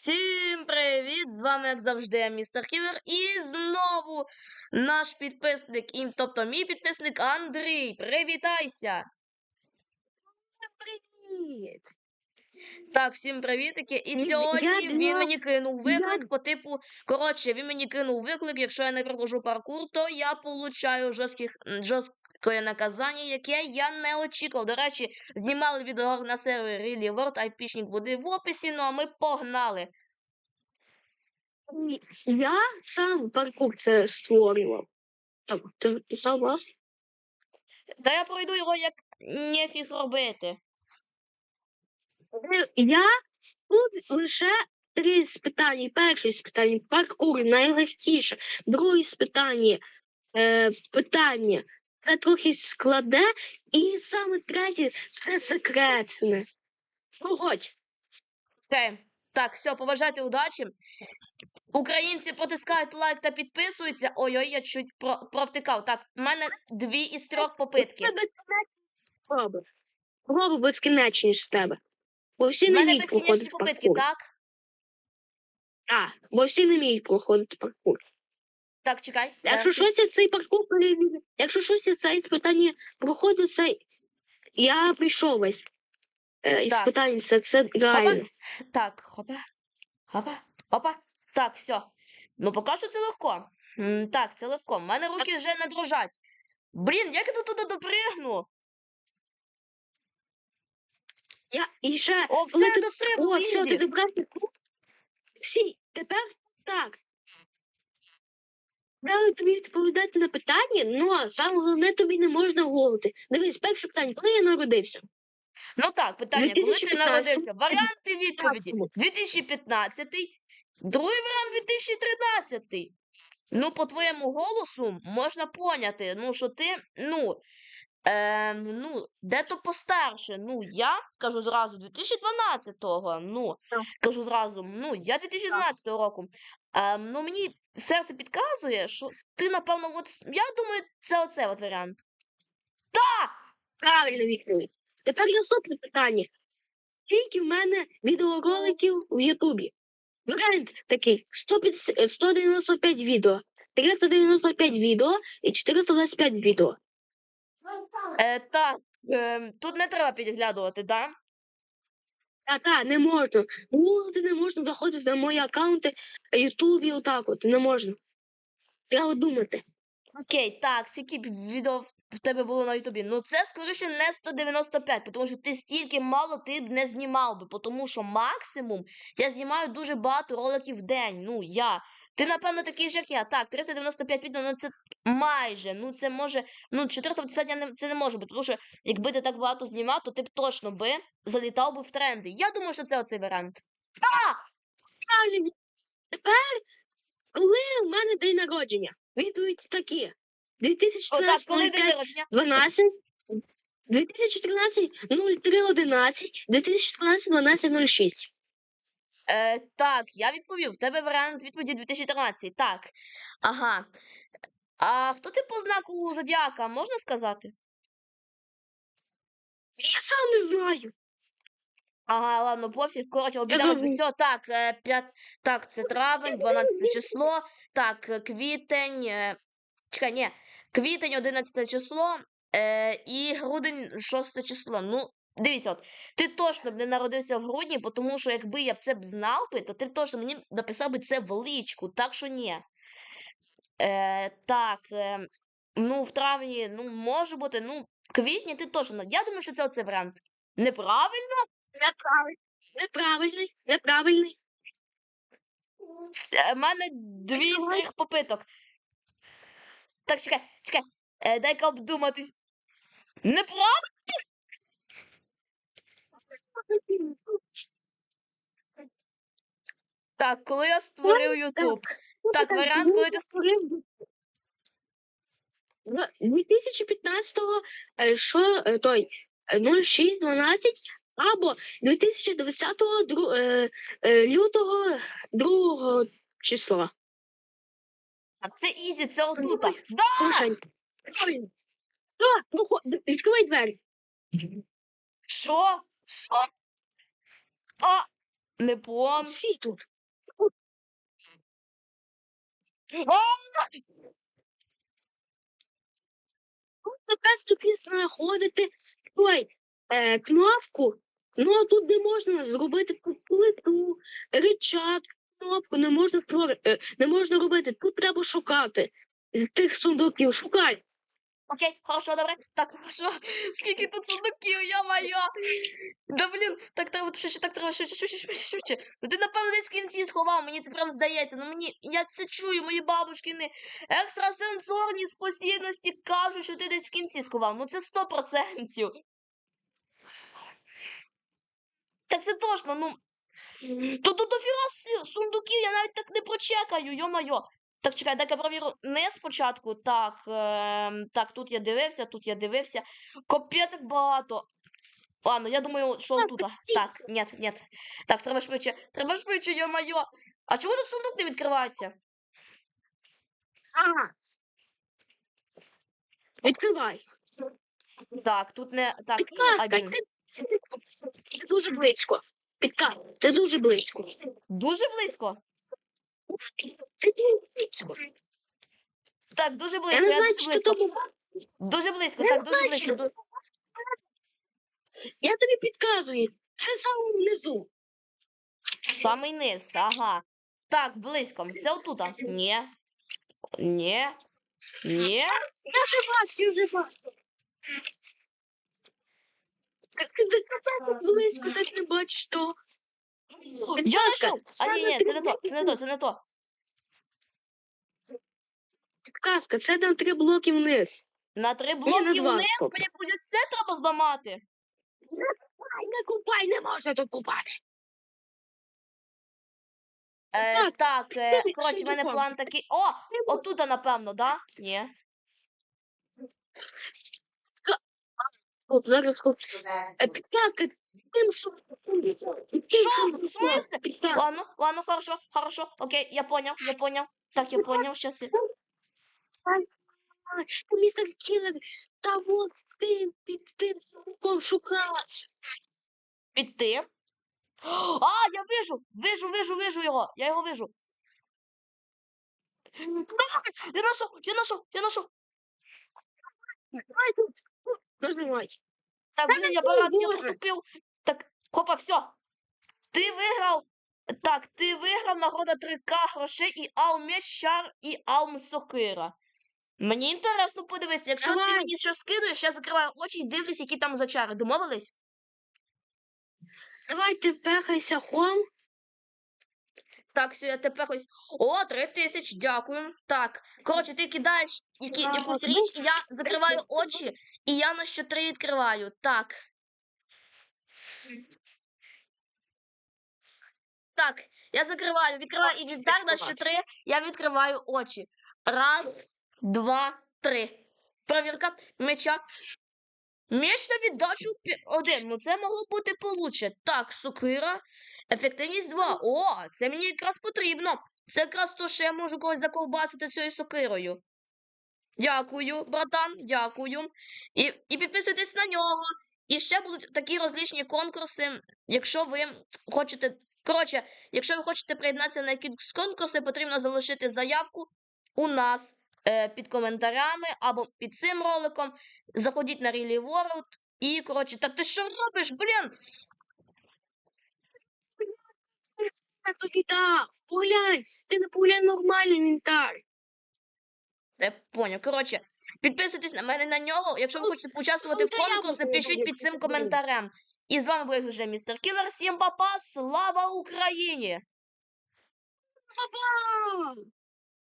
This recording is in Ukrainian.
Всім привіт! З вами, як завжди, я містер Ківер. І знову наш підписник, і, тобто мій підписник Андрій. Привітайся! Привіт. Так, всім привітики. І сьогодні я він думав- мені кинув я- виклик по типу. Коротше, він мені кинув виклик. Якщо я не проходжу паркур, то я получаю жорстких, м, жорстке наказання, яке я не очікував. До речі, знімали відео на сервері Really World, айпішник буде в описі, ну а ми погнали. Я сам паркур це створював. Так, ти писав вас? Та я пройду його як нефіг робити. Е, Я тут лише три спитання. Перше спитання паркур найлегкіше. Друге спитання е, питання трохи складе. І саме третє це секретне. Погодь. Окей. Так, все, побажайте удачі. Українці потискають лайк та підписуються. Ой-ой, я чуть про- провтикав. Так, в мене дві із трьох попитки. Це безкінечні спроби. Спроби безкінечні з тебе. Бо всі В не мене вміють безкінечні проходити попитки, паркур. так? Так, бо всі не вміють проходити паркур. Так, чекай. Якщо зараз. щось я цей паркур якщо щось я цей спитання проходить, це я прийшов весь. Е, Так. це, це реально. Так, хопа, хопа, хопа. Так, все. Ну, поки що це легко. Так, це легко. У мене руки вже не дрожать. Блін, як я тут туди допригну? Я і ще О, все, ти- дострибну, о, все, ти ізі. Всі, тепер так. Треба тобі відповідати на питання, ну а саме головне тобі не можна голити. Дивись, перше питання, коли я народився? Ну так, питання, коли ти 2015. народився? Варіанти відповіді. 2015, другий варіант 2013. Ну, по твоєму голосу можна поняти, ну, що ти, ну, е, ну, де-то постарше. Ну, я кажу зразу 2012-го, ну, кажу зразу, ну, я 2012 року. Е, ну, мені серце підказує, що ти, напевно, от, я думаю, це оце от варіант. Та! Правильно відповідь. Тепер наступне питання. Скільки в мене відеороликів в Ютубі? Варіант такий: 150, е, 195 відео, 395 відео і 425 відео. Е, так, е, тут не треба підглядувати, да? А так, не можна. Гуглити не можна заходити на мої аккаунти в Ютубі, отак от, не можна. Треба думати. Окей, так, скільки б відео в тебе було на Ютубі? Ну це скоріше не 195, тому що ти стільки мало ти б не знімав би, тому що максимум я знімаю дуже багато роликів в день. Ну я. Ти, напевно, такий ж, як я. Так, 395 відео, ну це майже. Ну це може. Ну, 425 я не, це не може бути, тому що якби ти так багато знімав, то ти б точно би залітав би в тренди. Я думаю, що це оцей варіант. Правильно. Тепер, коли в мене день народження? Відповідь такі. О, так, 2014 коли день народження? 12, 2013 03 11, 2014 12 06. Е, так, я відповів. В тебе варіант відповіді 2013. Так. Ага. А хто ти по знаку зодіака, можна сказати? Я сам не знаю. Ага, ладно, пофіг. Коротше, обідалось забув. все. Так, е, п'ят... так, це травень, 12 число. Так, е, квітень. Е... Чекай, ні. Квітень 11 число. Е... І грудень 6 число. Ну, дивіться, от. Ти точно б не народився в грудні, тому що якби я б це б знав би, то ти б точно мені написав би це в личку, так що ні. Е, так, е, ну, в травні, ну, може бути, ну, в квітні ти точно. Я думаю, що це оцей варіант. Неправильно? Неправильний. Неправильний. Неправильний. В мене дві з трьох попиток. Так, чекай, чекай. Е, дай-ка обдуматись. Неправильно? Так, коли я створив Ютуб. Так, варіант, коли ти створив. 2015-го, е, що е, той е, 06-12 або 2020-го дру- е, е, лютого 2 числа. Так, це ізі, це отута. Да! Слушай. Що? Ну, відкривай двері. Що? Що? А, Не пом. Всі тут. Тепер тобі знаходити ой, е, кнопку. Ну, тут не можна зробити тут плиту, рычаг, кнопку не можна створити, е, не можна робити. Тут треба шукати тих сундуків. Шукай. Окей, хорошо, добре. Так, хорошо. Скільки тут сундуків, моя. Да блін, так треба швидше, так треба швидше, швидше, швидше, швидше. Ну ти, напевно, десь в кінці сховав, мені це прям здається. Ну мені, я це чую, мої бабушкини екстрасенсорні спосібності кажуть, що ти десь в кінці сховав. Ну це сто процентів. Так це точно, ну. Тут дофіга сундуків, я навіть так не прочекаю, йо-моє. Так, чекай, дай я провірю не спочатку. Так, е, так, тут я дивився, тут я дивився. Капець як багато. Ладно, я думаю, що тут. Так, нет, нет. Так, треба швидше. Треба швидше, йо-моє. А чому тут сундук не відкривається? Ага. Відкривай. Так, тут не. Так, Підказка. один. Ти, ти дуже близько. Підказка. Ти дуже близько. Дуже близько. Ти дуже близько. Так, дуже Я близько, не я знаю, дуже близько. тому. Дуже близько, Я так, дуже знаю, близько. Я тобі підказую. Це саме внизу. Самий низ, ага. Так, близько. Це отута. Ні. Ні. Ні. Я вже бачу, я вже бачу. Так близько, так не бачиш то. Я знайшов. А ні, ні, це не то, це не то, це не то. Підказка, це на три блоки вниз. На три блоки два, вниз, стоп. мені буде це треба зламати. Ай, не купай, не можна тут купати. Е, Так, так, е, ти коротше, в мене сундуком. план такий. О! Отута, напевно, да? Ні. От, зараз хоп. Е, Підказка, тим, що... Що? В смислі? Ладно, ладно, хорошо, хорошо. Окей, я понял, я понял. Так, я понял, щас. я- Ти містер Кілер, та вот ти під тим сундуком шукаєш. Піти. А, я вижу, вижу, вижу, вижу його. Я його вижу. Я нашов, я нашов, я нашов. Давай тут. Нажимай. Так, блін, я баран, я Боже. протупив. Так, хопа, все. Ти виграв. Так, ти виграв нагорода 3К грошей і Алмеч Шар і Алм Сокира. Мені інтересно подивитися, якщо ти мені щось скидуєш, я закриваю очі і дивлюсь, які там за чари. Домовились? Давай ти пехайся хом. Так, все, я тепер ось. О, три тисячі, дякую. Так, коротше, ти кидаєш які, А, якусь річ, і я закриваю очі, і я на що три відкриваю. Так. Так, я закриваю, відкриваю інвентар на що три, я відкриваю очі. Раз, два, три. Провірка меча. Меч на віддачу один. Ну це могло бути получше. Так, сокира. Ефективність 2. О, це мені якраз потрібно. Це якраз то, що я можу когось заковбасити цією сокирою. Дякую, братан, дякую. І, і підписуйтесь на нього. І ще будуть такі розлічні конкурси, якщо ви хочете. Коротше, якщо ви хочете приєднатися на якісь конкурси, потрібно залишити заявку у нас під коментарями або під цим роликом. Заходіть на Really World і, коротше, та ти що робиш, блін? Я тобі дав. Поглянь. Ти не поглянь нормальний інвентар. Я поняв. Коротше, підписуйтесь на мене на нього. Якщо ви хочете поучаствувати в конкурсі, пишіть під цим коментарем. І з вами був як завжди містер Кілер. Всім папа, слава Україні! Папа!